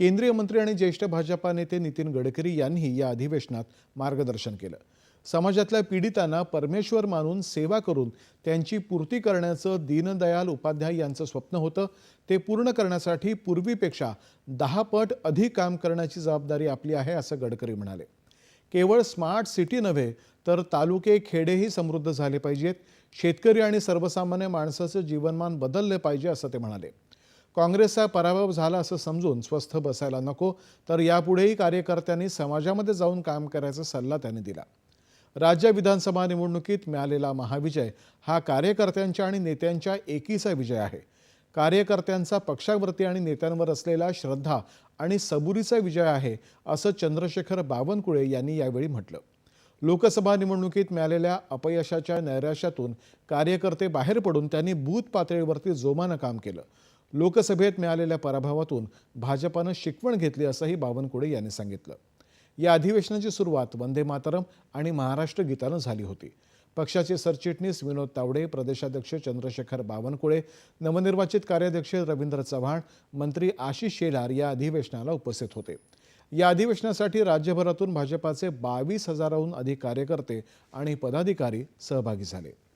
केंद्रीय मंत्री आणि ज्येष्ठ भाजपा नेते नितीन गडकरी यांनी या अधिवेशनात मार्गदर्शन केलं. समाजातल्या पीडितांना परमेश्वर मानून सेवा करून त्यांची पूर्ती करण्याचं दीनदयाल उपाध्याय यांचं स्वप्न होतं. ते पूर्ण करण्यासाठी पूर्वीपेक्षा दहा पट अधिक काम करण्याची जबाबदारी आपली आहे असं गडकरी म्हणाले. केवळ स्मार्ट सिटी नव्हे तर तालुके खेडेही समृद्ध झाले पाहिजेत. शेतकरी आणि सर्वसामान्य माणसाचं जीवनमान बदललं पाहिजे असं ते म्हणाले. काँग्रेसचा पराभव झाला असं समजून स्वस्थ बसायला नको तर यापुढेही कार्यकर्त्यांनी समाजामध्ये जाऊन काम करायचा सल्ला त्यांनी दिला. राज्य विधानसभा निवडणुकीत मिळालेला महाविजय हा कार्यकर्त्यांच्या आणि नेत्यांच्या एकीचा विजय आहे. कार्यकर्त्यांचा पक्षावरती आणि नेत्यांवर असलेला श्रद्धा आणि सबुरीचा विजय आहे असं चंद्रशेखर बावनकुळे यांनी यावेळी म्हटलं. लोकसभा निवडणुकीत मिळालेल्या अपयशाच्या नैराश्यातून कार्यकर्ते बाहेर पडून त्यांनी बूथ पातळीवरती जोमानं काम केलं. लोकसभेत मिळालेल्या पराभवातून भाजपानं शिकवण घेतली असंही बावनकुळे यांनी सांगितलं. या अधिवेशनाची सुरुवात वंदे मातरम आणि महाराष्ट्र गीतानं झाली होती. पक्षाचे सरचिटणीस विनोद तावडे प्रदेशाध्यक्ष चंद्रशेखर बावनकुळे नवनिर्वाचित कार्याध्यक्ष रवींद्र चव्हाण मंत्री आशिष शेलार या अधिवेशनाला उपस्थित होते. या अधिवेशनासाठी राज्यभरातून भाजपाचे बावीस हजाराहून अधिक कार्यकर्ते आणि पदाधिकारी सहभागी झाले.